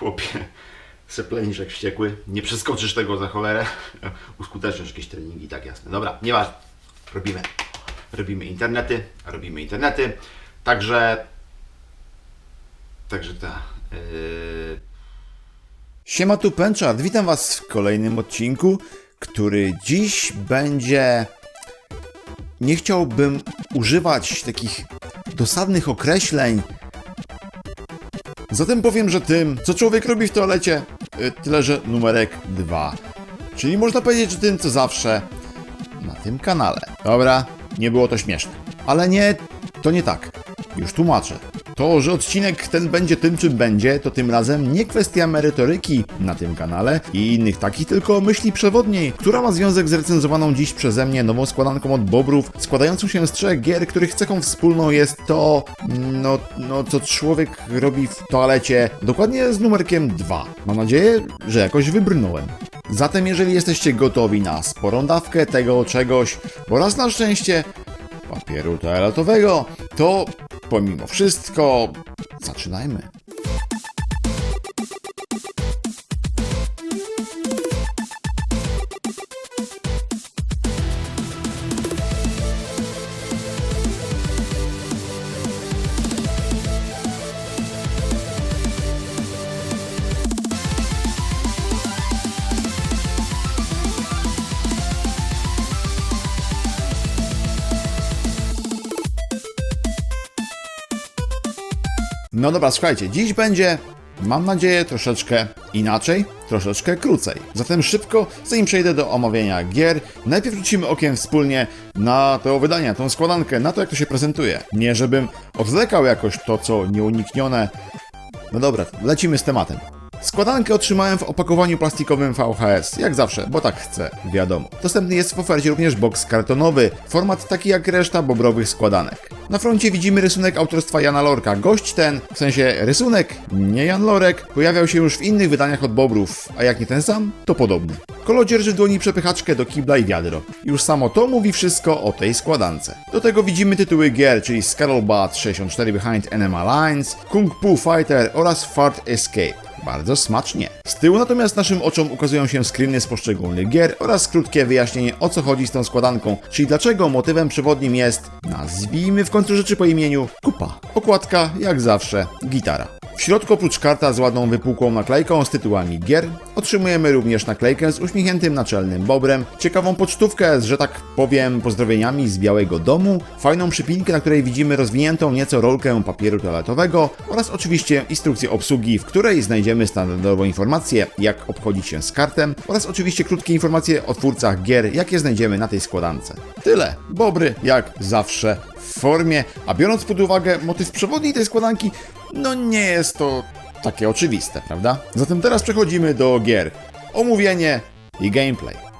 Chłopie, seplenisz jak wściekły. Nie przeskoczysz tego za cholerę. Uskutecznisz jakieś treningi, tak jasne. Dobra, nieważne. Robimy. Robimy internety, robimy internety. Także... Także ta... Yy... Siema tu Penchard, witam was w kolejnym odcinku, który dziś będzie... Nie chciałbym używać takich dosadnych określeń. Zatem powiem, że tym, co człowiek robi w toalecie, y, tyle że numerek dwa. Czyli można powiedzieć, że tym, co zawsze na tym kanale. Dobra, nie było to śmieszne. Ale nie, to nie tak. Już tłumaczę. To, że odcinek ten będzie tym, czym będzie, to tym razem nie kwestia merytoryki na tym kanale i innych takich, tylko myśli przewodniej, która ma związek z recenzowaną dziś przeze mnie nową składanką od Bobrów, składającą się z trzech gier, których cechą wspólną jest to, no, no, co człowiek robi w toalecie, dokładnie z numerkiem 2. Mam nadzieję, że jakoś wybrnąłem. Zatem jeżeli jesteście gotowi na sporą dawkę tego czegoś oraz na szczęście papieru toaletowego, to pomimo wszystko zaczynajmy. No dobra, słuchajcie, dziś będzie, mam nadzieję, troszeczkę inaczej, troszeczkę krócej. Zatem szybko, zanim przejdę do omawiania gier, najpierw rzucimy okiem wspólnie na to wydanie, tą składankę, na to jak to się prezentuje. Nie żebym odwlekał jakoś to, co nieuniknione. No dobra, lecimy z tematem. Składankę otrzymałem w opakowaniu plastikowym VHS, jak zawsze, bo tak chcę, wiadomo. Dostępny jest w ofercie również box kartonowy, format taki jak reszta bobrowych składanek. Na froncie widzimy rysunek autorstwa Jana Lorka. Gość ten, w sensie rysunek, nie Jan Lorek, pojawiał się już w innych wydaniach od Bobrów, a jak nie ten sam, to podobny. Kolo dzierży w dłoni przepychaczkę do kibla i wiadro. Już samo to mówi wszystko o tej składance. Do tego widzimy tytuły gier, czyli Scuttlebutt 64 Behind Enemy Lines, Kung Fu Fighter oraz Fart Escape. Bardzo smacznie. Z tyłu natomiast naszym oczom ukazują się screeny z poszczególnych gier oraz krótkie wyjaśnienie o co chodzi z tą składanką, czyli dlaczego motywem przewodnim jest, nazwijmy w końcu rzeczy po imieniu, kupa. Okładka, jak zawsze, gitara. W środku oprócz karta z ładną wypukłą naklejką z tytułami gier, otrzymujemy również naklejkę z uśmiechniętym naczelnym bobrem, ciekawą pocztówkę z, że tak powiem, pozdrowieniami z Białego Domu, fajną przypinkę, na której widzimy rozwiniętą nieco rolkę papieru toaletowego oraz oczywiście instrukcję obsługi, w której znajdziemy standardową informację, jak obchodzić się z kartem oraz oczywiście krótkie informacje o twórcach gier, jakie znajdziemy na tej składance. Tyle. Bobry, jak zawsze, w formie, a biorąc pod uwagę motyw przewodni tej składanki, no nie jest to takie oczywiste, prawda? Zatem teraz przechodzimy do gier. Omówienie i gameplay.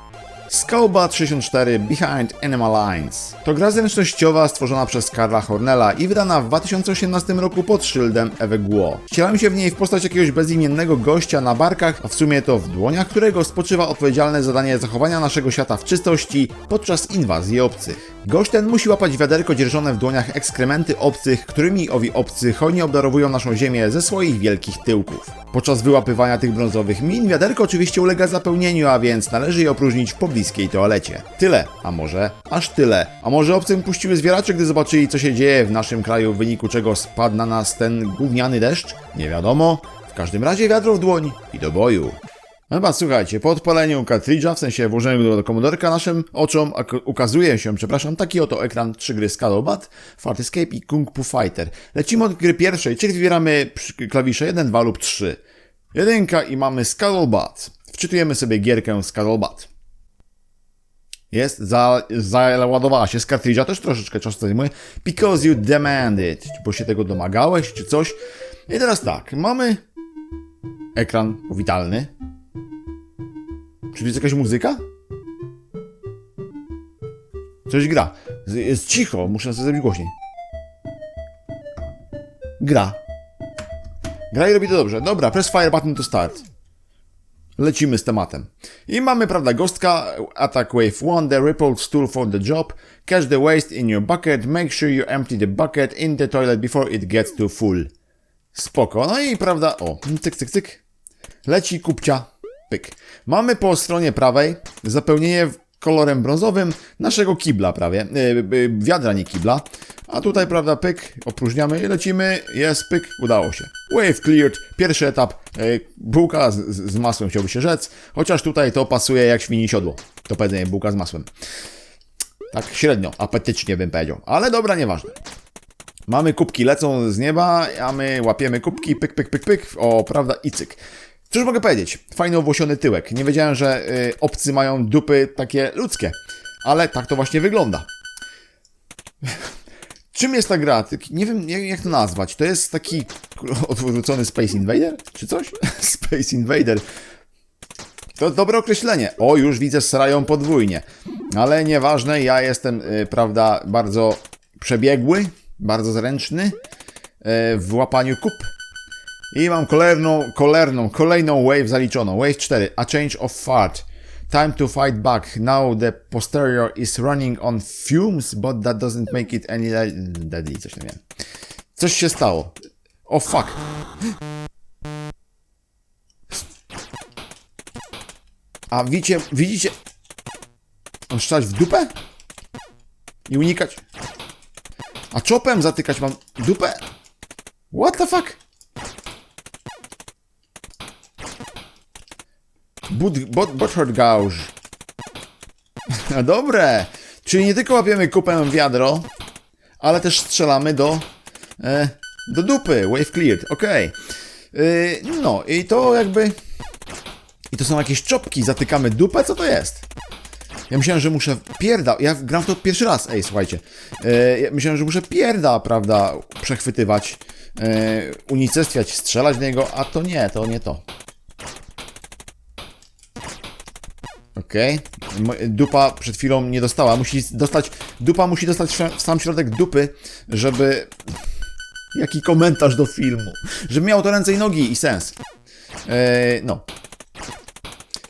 Skullbat 64 Behind Enemy Lines to gra zręcznościowa stworzona przez Karla Hornella i wydana w 2018 roku pod szyldem Eveguo. Wcielam się w niej w postać jakiegoś bezimiennego gościa na barkach, a w sumie to w dłoniach którego spoczywa odpowiedzialne zadanie zachowania naszego świata w czystości podczas inwazji obcych. Gość ten musi łapać wiaderko dzierżone w dłoniach ekskrementy obcych, którymi owi obcy hojnie obdarowują naszą ziemię ze swoich wielkich tyłków. Podczas wyłapywania tych brązowych min wiaderko oczywiście ulega zapełnieniu, a więc należy je opróżnić w pobliskiej toalecie. Tyle, a może aż tyle. A może obcym puściły zwieracze, gdy zobaczyli co się dzieje w naszym kraju, w wyniku czego spadł na nas ten gówniany deszcz? Nie wiadomo. W każdym razie wiadro w dłoń i do boju. No Chyba słuchajcie, po odpaleniu kartridża, w sensie włożeniu go do komodorka naszym oczom ukazuje się, przepraszam, taki oto ekran trzy gry Scuttlebutt, Fart Escape i Kung Fu Fighter. Lecimy od gry pierwszej, czyli wybieramy klawisze 1, 2 lub 3. Jedynka i mamy Scuttlebutt. Wczytujemy sobie gierkę Scuttlebutt. Jest, za, się z kartridża, też troszeczkę czasu zajmuje. Because you demanded, bo się tego domagałeś, czy coś. I teraz tak, mamy ekran powitalny. Czy jest jakaś muzyka? Coś gra. Jest cicho, muszę sobie zrobić głośniej. Gra. Gra i robi to dobrze. Dobra, press fire button to start. Lecimy z tematem. I mamy, prawda, gostka, attack wave 1, the rippled stool for the job, catch the waste in your bucket, make sure you empty the bucket in the toilet before it gets too full. Spoko, no i prawda, o, cyk, cyk, cyk, Leci kupcia. Pyk. Mamy po stronie prawej zapełnienie kolorem brązowym naszego kibla prawie. Yy, wiadra, nie kibla. A tutaj, prawda, pyk, opróżniamy i lecimy. Jest, pyk, udało się. Wave cleared. Pierwszy etap. Yy, bułka z, z z masłem chciałby się rzec. Chociaż tutaj to pasuje jak świni siodło. To powiedzenie bułka z masłem. Tak średnio, apetycznie bym powiedział. Ale dobra, nieważne. Mamy kubki, lecą z nieba, a my łapiemy kubki, pyk, pyk, pyk, pyk, o, prawda, i cyk. Cóż mogę powiedzieć? Fajny owłosiony tyłek. Nie wiedziałem, że y, obcy mają dupy takie ludzkie, ale tak to właśnie wygląda. Czym jest ta gra? Nie wiem, jak, jak to nazwać. To jest taki odwrócony Space Invader? Czy coś? Space Invader. To dobre określenie. O, już widzę, srają podwójnie. Ale nieważne, ja jestem, y, prawda, bardzo przebiegły, bardzo zręczny y, w łapaniu kup. I mam kolejną, kolejną, kolejną wave zaliczoną. Wave 4. A change of fart. Time to fight back. Now the posterior is running on fumes, but that doesn't make it any deadly. Coś nie wiem. Coś się stało. O fuck. A widzicie, widzicie... On strzelać w dupę? I unikać? A czopem zatykać mam dupę? What the fuck? Gouge. A Dobre. Czyli nie tylko łapiemy kupę w wiadro, ale też strzelamy do, e, do dupy. Wave cleared. Y, no i to jakby... I to są jakieś czopki, zatykamy dupę, co to jest? Ja myślałem, że muszę pierda. Ja gram w to pierwszy raz, ej, słuchajcie. E, ja myślałem, że muszę pierda, prawda, przechwytywać, e, unicestwiać, strzelać w niego, a to nie, to nie to. Okej. Mo- Dupa przed chwilą nie dostała. Musi dostać. Dupa musi dostać w sam środek dupy, żeby. Jaki komentarz do filmu. Żeby miał to ręce i nogi i sens. E, no.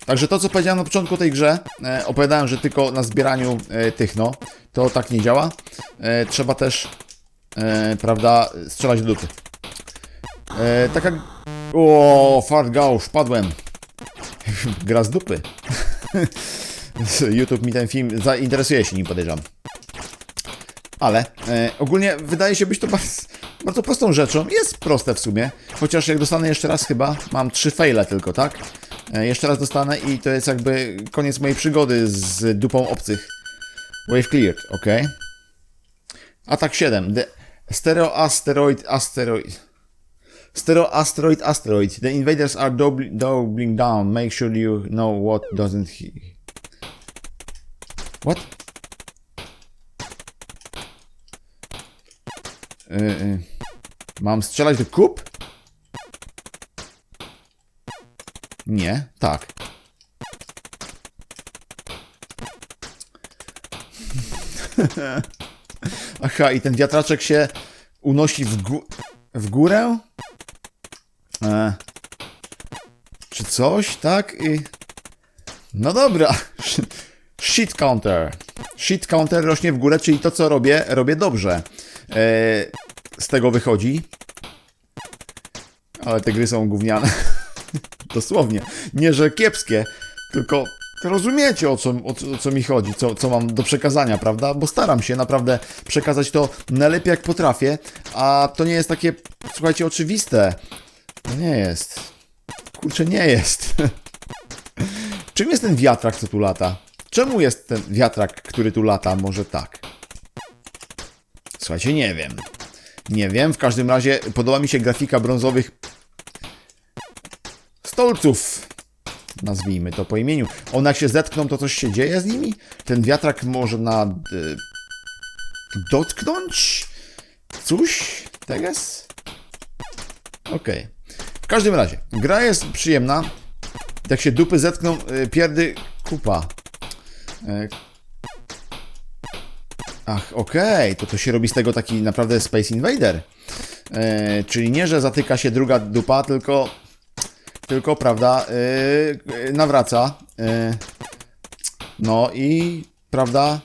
Także to, co powiedziałem na początku tej grze, e, opowiadałem, że tylko na zbieraniu e, tych, no, to tak nie działa. E, trzeba też, e, prawda, strzelać do dupy. E, taka... O, fart gausz, padłem. Gra z dupy. YouTube mi ten film zainteresuje się nim, podejrzewam. Ale e, ogólnie wydaje się być to bardzo, bardzo prostą rzeczą. Jest proste w sumie. Chociaż jak dostanę jeszcze raz chyba, mam trzy faile tylko, tak? E, jeszcze raz dostanę i to jest jakby koniec mojej przygody z dupą obcych. Wave cleared, ok. Atak 7. The stereo asteroid asteroid. Stereo asteroid asteroid. The invaders are doubli- doubling down. Make sure you know what doesn't he. What? Y, y. Mam strzelać do kup? Nie, tak. Aha, i ten wiatraczek się unosi w, w górę? E, czy coś, tak? I... No dobra. Shit counter. Shit counter rośnie w górę, czyli to, co robię, robię dobrze. E, z tego wychodzi. Ale te gry są gówniane. Dosłownie. Nie, że kiepskie, tylko rozumiecie o co, o, o co mi chodzi, co, co mam do przekazania, prawda? Bo staram się naprawdę przekazać to najlepiej jak potrafię, a to nie jest takie, słuchajcie, oczywiste. To nie jest. Kurczę, nie jest. Czym jest ten wiatrak, co tu lata? Czemu jest ten wiatrak, który tu lata? Może tak. Słuchajcie, nie wiem. Nie wiem, w każdym razie podoba mi się grafika brązowych stolców. Nazwijmy to po imieniu. One jak się zetkną, to coś się dzieje z nimi? Ten wiatrak może na... Y, dotknąć? Coś? Teges? Okej. W każdym razie, gra jest przyjemna. Jak się dupy zetkną, y, pierdy kupa. Y, Ach, okej, to to się robi z tego taki naprawdę Space Invader. E, czyli nie, że zatyka się druga dupa, tylko, tylko prawda, e, e, nawraca. E, no i, prawda,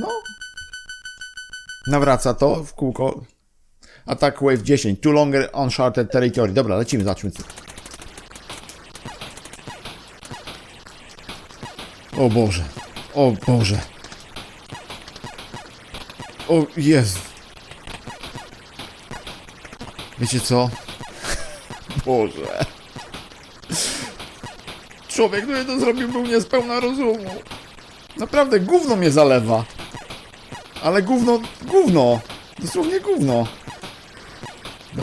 no, nawraca to w kółko. Attack Wave 10. Too longer uncharted territory. Dobra, lecimy, zobaczmy. O Boże. O Boże. O Jezu. Wiecie co? Boże. Człowiek, no który to zrobił, był niespełna rozumu. Naprawdę, gówno mnie zalewa. Ale gówno, gówno. Dosłownie gówno.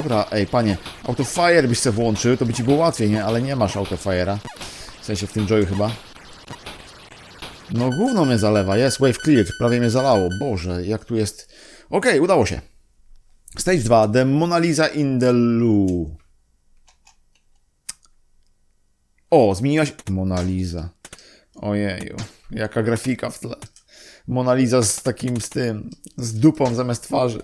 Dobra, ej, panie, autofire byś se włączył, to by ci było łatwiej, nie? Ale nie masz autofire'a. W sensie w tym joyu chyba. No gówno mnie zalewa, jest wave cleared, prawie mnie zalało. Boże, jak tu jest... Okej, udało się. Stage 2, The Mona Lisa in the Loo. O, zmieniłaś... Mona Lisa. Ojeju, jaka grafika w tle. Mona Lisa z takim, z tym, z dupą zamiast twarzy.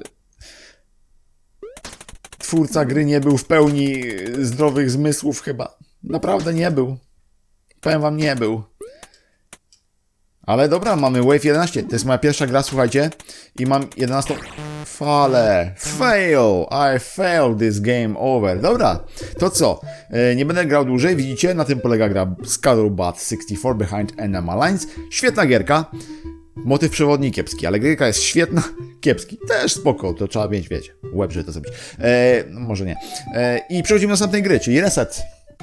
Twórca gry nie był w pełni y, zdrowych zmysłów chyba. Naprawdę nie był. Powiem wam, nie był. Ale dobra, mamy Wave 11. To jest moja pierwsza gra, słuchajcie. I mam 11 falę. Fail! I failed this game over. Dobra, to co? E, nie będę grał dłużej, widzicie? Na tym polega gra Scuttlebutt 64 Behind Enemy Lines. Świetna gierka. Motyw przewodni kiepski, ale gierka jest świetna. Kiepski. Też spoko, to trzeba mieć, wiecie, łeb, żeby to zrobić. E, no może nie. E, I przechodzimy do następnej gry, czyli Reset.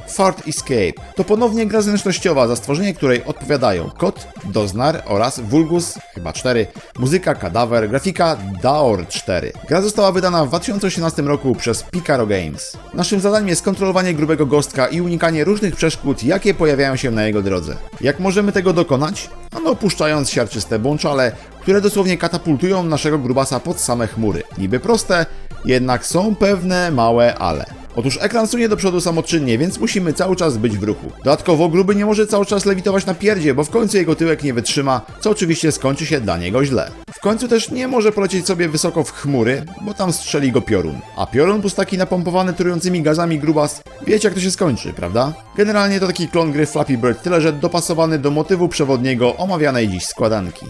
Fart Escape to ponownie gra zręcznościowa, za stworzenie której odpowiadają Kot, Doznar oraz Vulgus, chyba 4, muzyka, kadawer, grafika Daor 4. Gra została wydana w 2018 roku przez Picaro Games. Naszym zadaniem jest kontrolowanie grubego gostka i unikanie różnych przeszkód, jakie pojawiają się na jego drodze. Jak możemy tego dokonać? Ano opuszczając siarczyste bączale, które dosłownie katapultują naszego grubasa pod same chmury. Niby proste, jednak są pewne małe ale. Otóż ekran sunie do przodu samoczynnie, więc musimy cały czas być w ruchu. Dodatkowo gruby nie może cały czas lewitować na pierdzie, bo w końcu jego tyłek nie wytrzyma, co oczywiście skończy się dla niego źle. W końcu też nie może polecieć sobie wysoko w chmury, bo tam strzeli go piorun. A piorun plus taki napompowany trującymi gazami grubas, wiecie jak to się skończy, prawda? Generalnie to taki klon gry Flappy Bird, tyle że dopasowany do motywu przewodniego omawianej dziś składanki.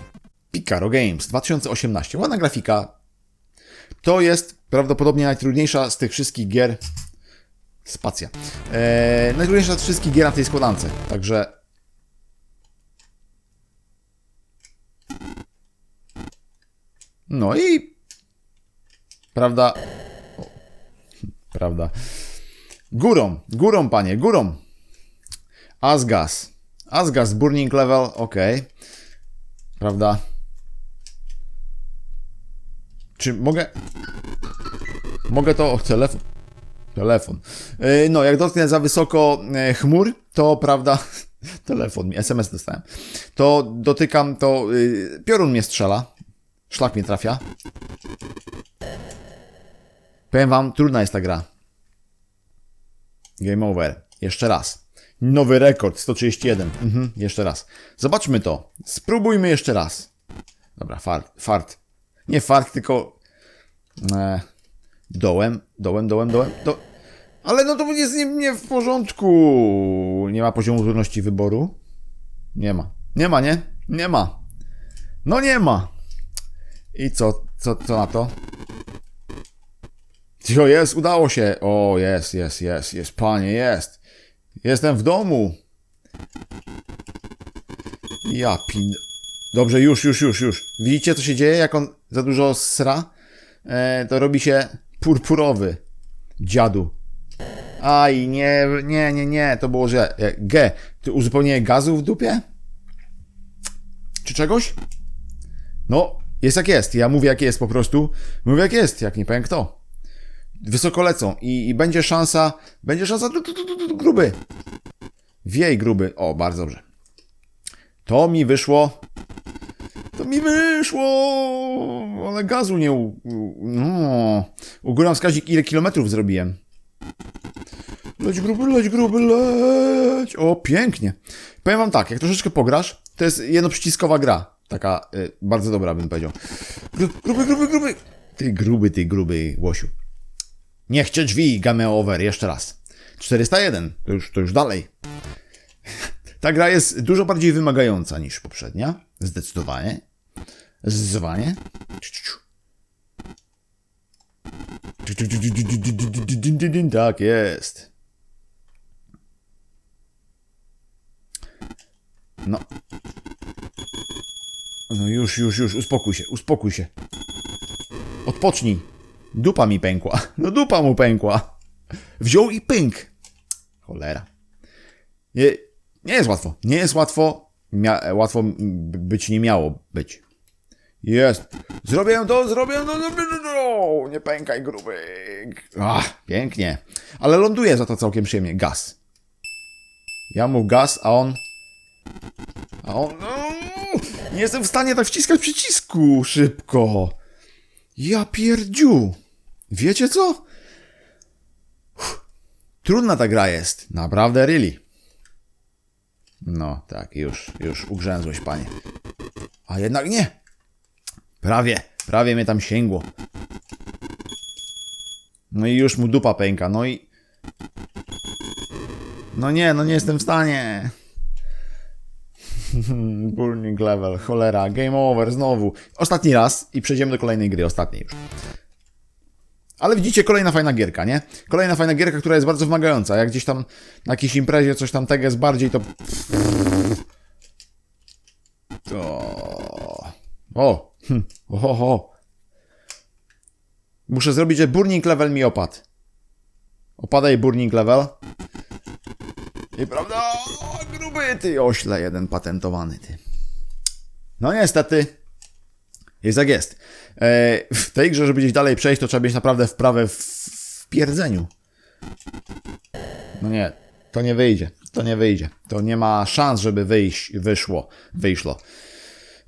Picaro Games 2018. Ładna grafika. To jest prawdopodobnie najtrudniejsza z tych wszystkich gier. Spacja. Eee, najtrudniejsza wszystkich gier na tej składance. Także. No i. Prawda. O, prawda. Górą, górą, panie, górą. Asgas. Asgas, burning level, ok. Prawda. Czy mogę. Mogę to. O, telefon. Telefon. Yy, No, jak dotknę za wysoko e, chmur, to prawda. Telefon SMS dostałem. To dotykam, to yy, piorun mnie strzela. Szlak mnie trafia. Powiem wam, trudna jest ta gra. Game over. Jeszcze raz. Nowy rekord, 131. Mhm, jeszcze raz. Zobaczmy to. Spróbujmy jeszcze raz. Dobra, fart, fart. Nie fart, tylko... E, dołem, dołem, dołem, dołem, do... Ale no to jest nie, nie w porządku. Nie ma poziomu trudności wyboru? Nie ma. Nie ma, nie? Nie ma. No nie ma. I co, co, co na to? O, jest, udało się. O, jest, jest, jest, jest, panie, jest. Jestem w domu. Ja pin... Dobrze, już, już, już, już. Widzicie, co się dzieje, jak on za dużo sra? E, to robi się purpurowy. Dziadu. Aj, nie, nie, nie, nie, to było źle. E, G, ty uzupełnienie gazu w dupie? Czy czegoś? No, jest jak jest. Ja mówię jak jest po prostu. Mówię jak jest, jak nie powiem kto. Wysoko lecą i, i będzie szansa, będzie szansa gruby. Wiej gruby. O, bardzo dobrze. To mi wyszło. To mi wyszło, ale gazu nie u... No. Ugóram wskaźnik ile kilometrów zrobiłem. Leć gruby, leć gruby, leć. O, pięknie. Powiem wam tak, jak troszeczkę pograsz, to jest jednoprzyciskowa gra. Taka y, bardzo dobra, bym powiedział. Gru, gruby, gruby, gruby. Ty gruby, ty gruby, Łosiu. Niech cię drzwi, game over, jeszcze raz. 401, to już, to już dalej. Ta gra jest dużo bardziej wymagająca niż poprzednia. Zdecydowanie. Zdecydowanie. Tak jest. No. No już, już, już, uspokój się, uspokój się. Odpocznij. Dupa mi pękła. No dupa mu pękła. Wziął i pęk. Cholera. Nie, nie jest łatwo. Nie jest łatwo. Łatwo być nie miało być. Jest. Zrobię to, zrobię to, zrobię to. Nie pękaj, gruby. Ach, pięknie. Ale ląduje za to całkiem przyjemnie. Gaz. Ja mu gaz, a on... A on... Nie jestem w stanie tak wciskać przycisku szybko. Ja pierdziu. Wiecie co? Uff. Trudna ta gra jest. Naprawdę, really. No, tak, już, już ugrzęzłeś, panie. A jednak nie. Prawie, prawie mnie tam sięgło. No i już mu dupa pęka, no i... No nie, no nie jestem w stanie. Burning level, cholera, game over, znowu. Ostatni raz i przejdziemy do kolejnej gry, ostatniej już. Ale widzicie, kolejna fajna gierka, nie? Kolejna fajna gierka, która jest bardzo wymagająca. Jak gdzieś tam na jakiejś imprezie coś tam tego jest bardziej, to... To... O! Hm. Oho, Muszę zrobić, że burning level mi opadł. Opadaj burning level. I prawda, o, gruby ty ośle jeden patentowany ty. No niestety, jest jak jest. E, w tej grze, żeby gdzieś dalej przejść, to trzeba mieć naprawdę wprawę w, pierdzeniu. No nie, to nie wyjdzie. To nie wyjdzie. To nie ma szans, żeby wyjść, wyszło, wyszło.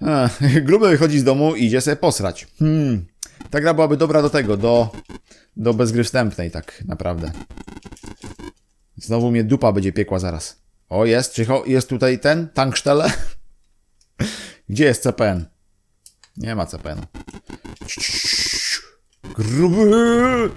Ech, gruby wychodzi z domu i idzie sobie posrać. Hmm. Ta gra byłaby dobra do tego, do, do bezgry wstępnej, tak naprawdę. Znowu mnie dupa będzie piekła zaraz. O, jest, cicho, jest tutaj ten, tankstelle? Gdzie jest CPN? Nie ma CPN. Gruby!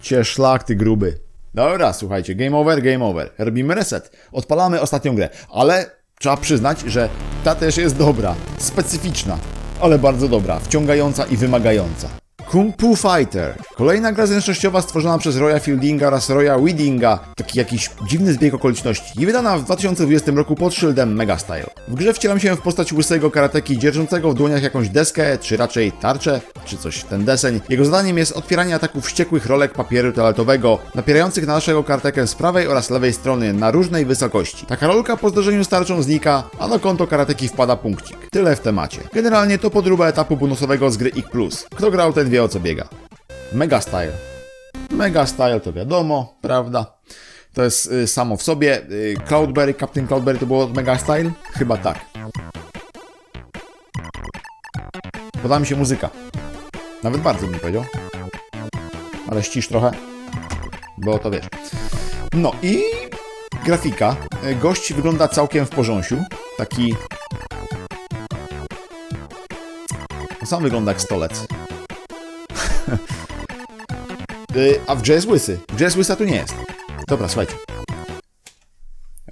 Cię szlak, ty gruby. Dobra, słuchajcie, game over, game over. Robimy reset. Odpalamy ostatnią grę, ale trzeba przyznać, że ta też jest dobra, specyficzna, ale bardzo dobra, wciągająca i wymagająca. Kung Fu Fighter. Kolejna gra zręcznościowa stworzona przez Roya Fieldinga oraz Roya Weedinga. Taki jakiś dziwny zbieg okoliczności. I wydana w 2020 roku pod szyldem Mega Style. W grze wcielam się w postać łysego karateki dzierżącego w dłoniach jakąś deskę, czy raczej tarczę, czy coś w ten deseń. Jego zadaniem jest odpieranie ataków wściekłych rolek papieru toaletowego, napierających na naszego karatekę z prawej oraz lewej strony na różnej wysokości. Taka rolka po zderzeniu z tarczą znika, a na konto karateki wpada punkcik. Tyle w temacie. Generalnie to podróba etapu bonusowego z gry IK+. Kto grał, ten wie o co biega. Mega Style. Mega Style to wiadomo, prawda? To jest y, samo w sobie. Y, Cloudberry, Captain Cloudberry to było Mega Style? Chyba tak. Podoba mi się muzyka. Nawet bardzo bym powiedział. Ale ścisz trochę, bo to wiesz. No i grafika. Y, Gość wygląda całkiem w porządku. Taki... Sam wygląda jak stolec. Y, A w jest łysy. W jest łysa tu nie jest. Dobra, słuchajcie.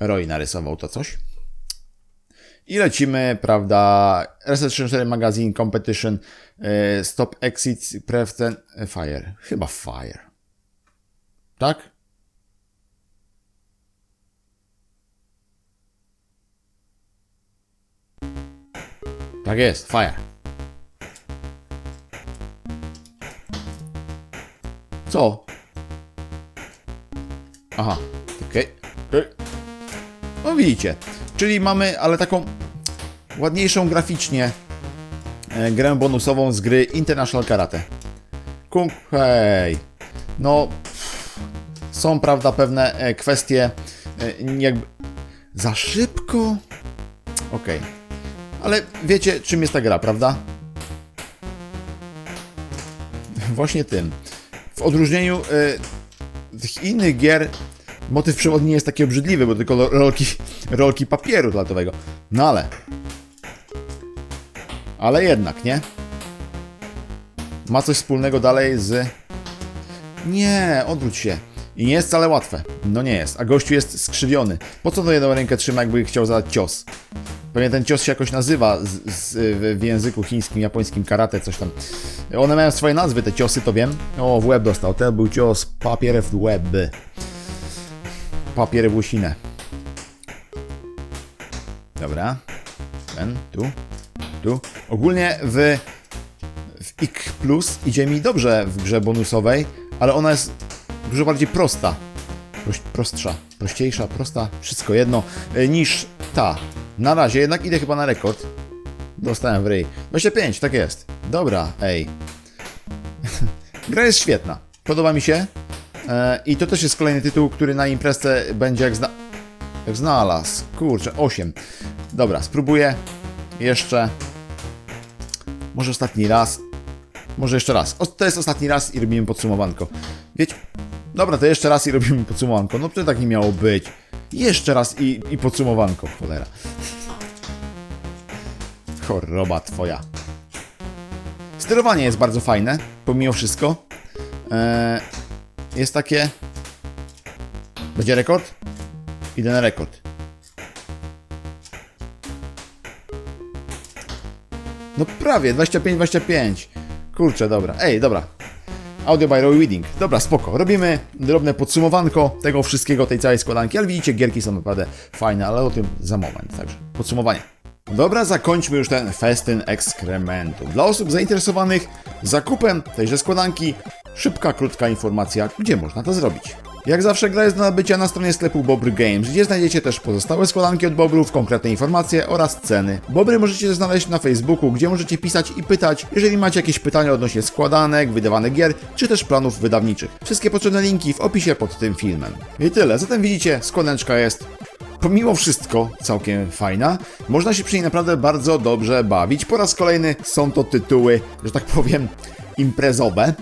Roy narysował to coś. I lecimy, prawda? Reset 34 Magazine Competition y, Stop Exit Prevent Fire. Chyba Fire. Tak? Tak jest, Fire. Co? Aha, okej. okej. No widzicie, czyli mamy, ale taką ładniejszą graficznie e, grę bonusową z gry International Karate. Kung, hej. No, pff, są, prawda, pewne e, kwestie e, jakby... Za szybko? Okej. Ale wiecie, czym jest ta gra, prawda? Właśnie tym. W odróżnieniu y, innych gier motyw przewodni jest taki obrzydliwy, bo tylko rolki, rolki papieru toaletowego. No ale... Ale jednak, nie? Ma coś wspólnego dalej z... Nie, odwróć się. I nie jest wcale łatwe. No nie jest. A gościu jest skrzywiony. Po co to jedną rękę trzyma, jakby chciał zadać cios? Pewnie ten cios się jakoś nazywa z, z, w języku chińskim, japońskim, karate, coś tam. One mają swoje nazwy, te ciosy, to wiem. O, w łeb dostał. To był cios papier w łeb. Papier w łysinę. Dobra. Ten, tu, eksperymentu. Ogólnie w, w IK Plus idzie mi dobrze w grze bonusowej, ale ona jest dużo bardziej prosta. Proś, prostsza, prościejsza, prosta, wszystko jedno, y, niż ta. Na razie jednak idę chyba na rekord. Dostałem w ryj. 25, tak jest. Dobra, ej. Gra jest świetna. Podoba mi się. E, I to też jest kolejny tytuł, który na imprezce będzie jak, zna... jak znalazł. Kurczę, 8. Dobra, spróbuję jeszcze. Może ostatni raz. Może jeszcze raz. O, to jest ostatni raz i robimy podsumowanko. Wiecie? Dobra, to jeszcze raz i robimy podsumowanko. No to tak nie miało być. Jeszcze raz i, i podsumowanko, cholera. Choroba twoja. Sterowanie jest bardzo fajne, pomimo wszystko. Eee, jest takie. Będzie rekord? Idę na rekord. No prawie, 25-25. Kurczę, dobra. Ej, dobra. Audio by Roy Weeding. Dobra, spoko. Robimy drobne podsumowanko tego wszystkiego, tej całej składanki, ale widzicie, gierki są naprawdę fajne, ale o tym za moment. Także podsumowanie. Dobra, zakończmy już ten festyn ekskrementu. Dla osób zainteresowanych zakupem tejże składanki, szybka, krótka informacja, gdzie można to zrobić. Jak zawsze gra jest do nabycia na stronie sklepu Bobry Games, gdzie znajdziecie też pozostałe składanki od Bobrów, konkretne informacje oraz ceny. Bobry możecie znaleźć na Facebooku, gdzie możecie pisać i pytać, jeżeli macie jakieś pytania odnośnie składanek, wydawanych gier, czy też planów wydawniczych. Wszystkie potrzebne linki w opisie pod tym filmem. I tyle, zatem widzicie, składaneczka jest pomimo wszystko całkiem fajna. Można się przy niej naprawdę bardzo dobrze bawić. Po raz kolejny są to tytuły, że tak powiem, imprezowe.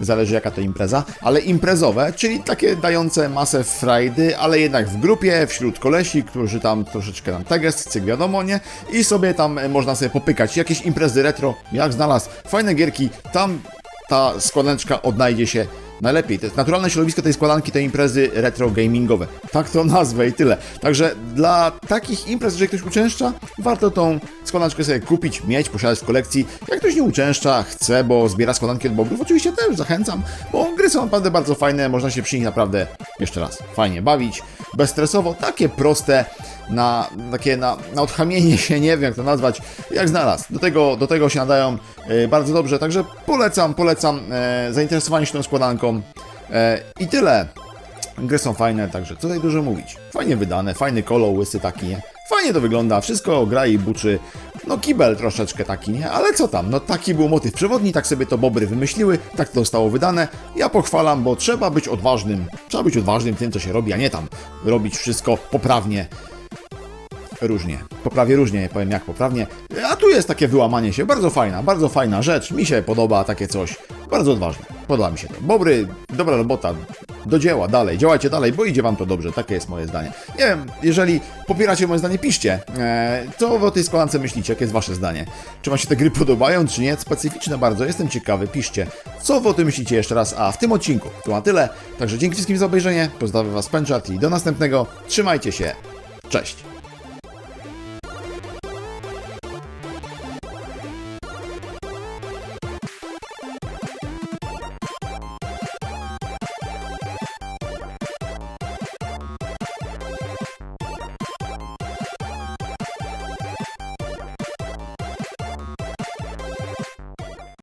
Zależy jaka to impreza, ale imprezowe, czyli takie dające masę frajdy, ale jednak w grupie, wśród kolesi, którzy tam troszeczkę tam tegest, cyk wiadomo, nie? I sobie tam e, można sobie popykać. Jakieś imprezy retro, jak znalazł, fajne gierki, tam ta składaneczka odnajdzie się najlepiej. To jest naturalne środowisko tej składanki to imprezy retro gamingowe. Tak to nazwę i tyle. Także dla takich imprez, jeżeli ktoś uczęszcza, warto tą składaneczkę sobie kupić, mieć, posiadać w kolekcji. Jak ktoś nie uczęszcza, chce, bo zbiera składanki od bogrów, oczywiście też zachęcam, bo gry są naprawdę bardzo fajne, można się przy nich naprawdę, jeszcze raz, fajnie bawić, bezstresowo, takie proste, na takie na, na odchamienie się, nie wiem jak to nazwać, jak znalazł. Do tego, do tego się nadają e, bardzo dobrze, także polecam, polecam e, zainteresowanie się tą składanką. E, I tyle. Gry są fajne, także tutaj dużo mówić. Fajnie wydane, fajny kolor, łysy taki, nie? Fajnie to wygląda, wszystko gra i buczy. No kibel troszeczkę taki, nie? Ale co tam, no taki był motyw przewodni, tak sobie to Bobry wymyśliły, tak to zostało wydane. Ja pochwalam, bo trzeba być odważnym, trzeba być odważnym w tym, co się robi, a nie tam robić wszystko poprawnie. Różnie. Poprawię różnie, nie powiem jak poprawnie. A tu jest takie wyłamanie się. Bardzo fajna, bardzo fajna rzecz. Mi się podoba takie coś. Bardzo odważne. Podoba mi się to. Bobry, dobra robota. Do dzieła, dalej. Działajcie dalej, bo idzie wam to dobrze. Takie jest moje zdanie. Nie wiem, jeżeli popieracie moje zdanie, piszcie. Eee, co o tej składance myślicie? Jakie jest wasze zdanie? Czy wam się te gry podobają, czy nie? Specyficzne bardzo. Jestem ciekawy. Piszcie. Co wy o tym myślicie jeszcze raz? A w tym odcinku to na tyle. Także dzięki wszystkim za obejrzenie. Pozdrawiam was Penchart i do następnego. Trzymajcie się. Cześć.